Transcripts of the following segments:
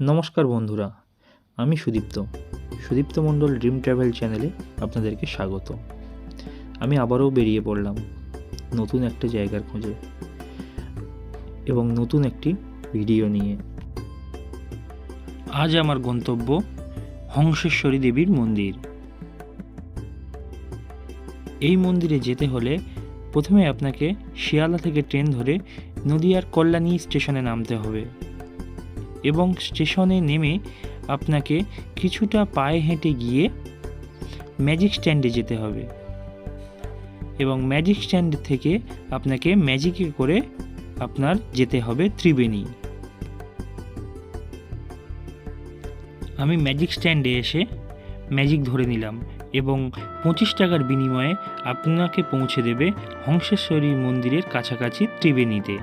নমস্কার বন্ধুরা, আমি সুদীপ্ত। সুদীপ্ত মণ্ডল ড্রিম ট্রাভেল চ্যানেলে আপনাদেরকে স্বাগত। আমি আবারও বেরিয়ে পড়লাম নতুন একটা জায়গার খোঁজে এবং নতুন একটি ভিডিও নিয়ে। আজ আমার গন্তব্য হংসেশ্বরী দেবীর মন্দির। এই মন্দিরে যেতে হলে প্রথমে আপনাকে শিয়ালদা থেকে ট্রেন ধরে নদিয়ার কল্যাণী স্টেশনে নামতে হবে। এবং স্টেশনে নেমে আপনাকে কিছুটা পায়ে হেঁটে গিয়ে ম্যাজিক স্ট্যান্ডে যেতে হবে। এবং ম্যাজিক স্ট্যান্ড থেকে আপনাকে ম্যাজিকে করে আপনার যেতে হবে ত্রিবেণী। আমি ম্যাজিক স্ট্যান্ডে এসে ম্যাজিক ধরে নিলাম এবং পঁচিশ টাকার বিনিময়ে আপনাকে পৌঁছে দেবে হংসেশ্বরী মন্দিরের কাছাকাছি ত্রিবেণীতে।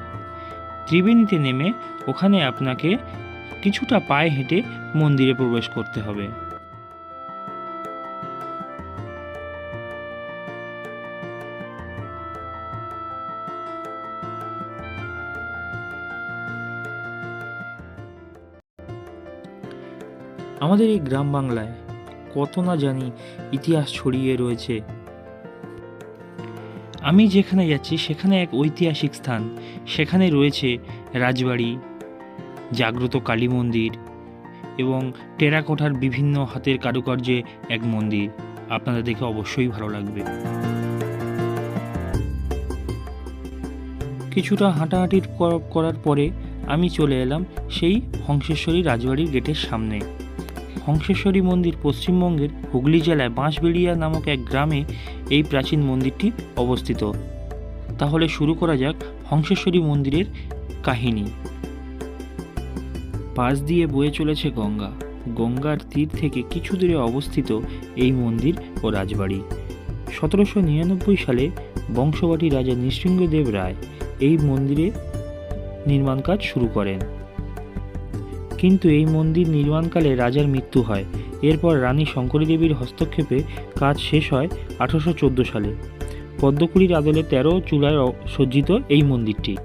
ত্রিবেণীতে নেমে ওখানে আপনাকে কিছুটা পায়ে হেঁটে মন্দিরে প্রবেশ করতে হবে। আমাদের এই গ্রাম বাংলায় কত না জানি ইতিহাস ছড়িয়ে রয়েছে। আমি যেখানে যাচ্ছি, সেখানে এক ঐতিহাসিক স্থান। সেখানে রয়েছে রাজবাড়ি জাগ্রত কালী মন্দির এবং টেরাকোঠার বিভিন্ন হাতের কারুকার্যে এক মন্দির। আপনাদের দেখে অবশ্যই ভালো লাগবে। কিছুটা হাঁটাহাঁটি কর- করার পরে আমি চলে এলাম সেই হংসেশ্বরী রাজবাড়ির গেটের সামনে। হংসেশ্বরী মন্দির পশ্চিমবঙ্গের হুগলি জেলায় বাঁশবেড়িয়া নামক এক গ্রামে এই প্রাচীন মন্দিরটি অবস্থিত। তাহলে শুরু করা যাক হংসেশ্বরী মন্দিরের কাহিনী। পাশ দিয়ে বয়ে চলেছে গঙ্গা। গঙ্গার তীর থেকে কিছু দূরে অবস্থিত এই মন্দির ও রাজবাড়ি। সতেরোশো নিরানব্বই সালে বংশবাটি রাজা নৃসিংহদেব রায় এই মন্দিরে নির্মাণ কাজ শুরু করেন। কিন্তু এই মন্দির নির্মাণকালে রাজার মৃত্যু হয়। এরপর রানী শঙ্করী দেবীর হস্তক্ষেপে কাজ শেষ হয় আঠারোশো চোদ্দ সালে। পদ্মকুড়ির আদলে তেরো চূড়ায় অ- সজ্জিত এই মন্দিরটি।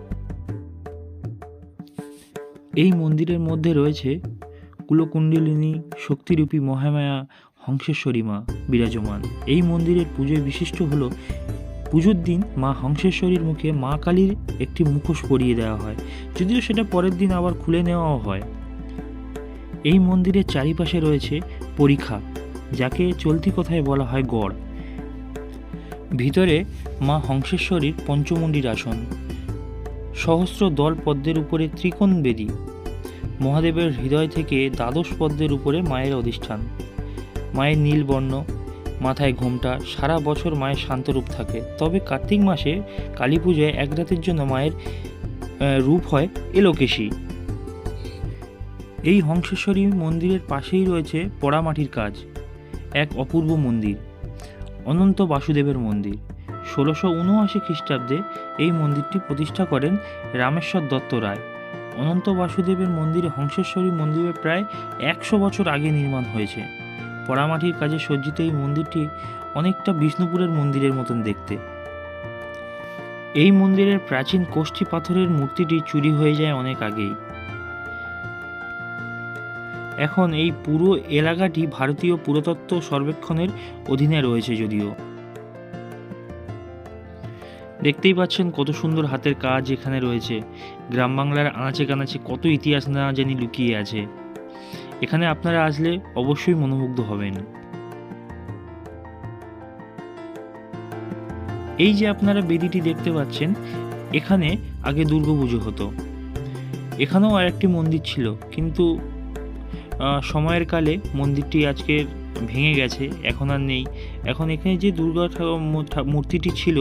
এই মন্দিরের মধ্যে রয়েছে কুলকুণ্ডলিনী, শক্তিরূপী মহামায়া, হংসেশ্বরী মা বিরাজমান। এই মন্দিরের পুজোয় বিশিষ্ট হল পুজোর দিন মা হংসেশ্বরীর মুখে মা কালীর একটি মুখোশ পরিয়ে দেওয়া হয়। যদিও সেটা পরের দিন আবার খুলে নেওয়াও হয়। এই মন্দিরের চারিপাশে রয়েছে পরীক্ষা যাকে চলতি কথায় বলা হয় গড়। ভিতরে মা হংসেশ্বরীর পঞ্চমুণ্ডির আসন। সহস্র দল পদ্মের উপরে ত্রিকোণ বেদী। মহাদেবের হৃদয় থেকে দ্বাদশ পদ্মের উপরে মায়ের অধিষ্ঠান। মায়ের নীল বর্ণ, মাথায় ঘোমটা, সারা বছর মায়ের শান্তরূপ থাকে। তবে কার্তিক মাসে কালী পুজোয় এক রাতের জন্য মায়ের রূপ হয় এলোকেশী। এই হংসেশ্বরী মন্দিরের পাশেই রয়েছে পোড়ামাটির কাজ, এক অপূর্ব মন্দির, অনন্ত বাসুদেবের মন্দির। ষোলোশো উনআশি খ্রিস্টাব্দে এই মন্দিরটি প্রতিষ্ঠা করেন রামেশ্বর দত্ত রায়। অনন্ত বাসুদেবের মন্দিরে হংসেশ্বরী মন্দিরের প্রায় একশো বছর আগে নির্মাণ হয়েছে। পোড়ামাটির কাজে সজ্জিত এই মন্দিরটি অনেকটা বিষ্ণুপুরের মন্দিরের মতন দেখতে। এই মন্দিরের প্রাচীন কোষ্ঠী পাথরের মূর্তিটি চুরি হয়ে যায় অনেক আগেই। এখন এই পুরো এলাকাটি ভারতীয় পুরাতত্ত্ব সর্বেক্ষণের অধীনে রয়েছে যদিও। দেখতেই পাচ্ছেন কত সুন্দর হাতের কাজ এখানে রয়েছে। গ্রাম বাংলার আনাচে কানাচে কত ইতিহাস না জানি লুকিয়ে আছে। এখানে আপনারা আসলে অবশ্যই মনোমুগ্ধ হবেন। এই যে আপনারা বেদিটি দেখতে পাচ্ছেন, এখানে আগে দুর্গাপুজো হতো। এখানেও আরেকটি মন্দির ছিল, কিন্তু সময়ের কালে মন্দিরটি আজকে ভেঙে গেছে, এখন আর নেই। এখন এখানে যে দুর্গা মূর্তিটি ছিল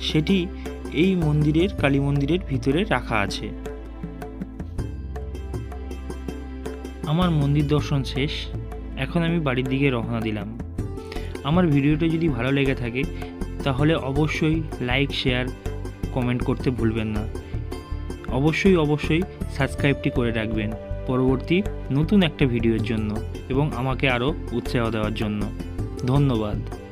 সেটি এই মন্দিরের কালী মন্দিরের ভিতরে রাখা আছে। আমার মন্দির দর্শন শেষ। এখন আমি বাড়ির দিকে রওনা দিলাম। আমার ভিডিওটা যদি ভালো লেগে থাকে, তাহলে অবশ্যই লাইক, শেয়ার, কমেন্ট করতে ভুলবেন না। অবশ্যই অবশ্যই সাবস্ক্রাইবটি করে রাখবেন পরবর্তী নতুন একটা ভিডিওর জন্য এবং আমাকে আরও উৎসাহ দেওয়ার জন্য। ধন্যবাদ।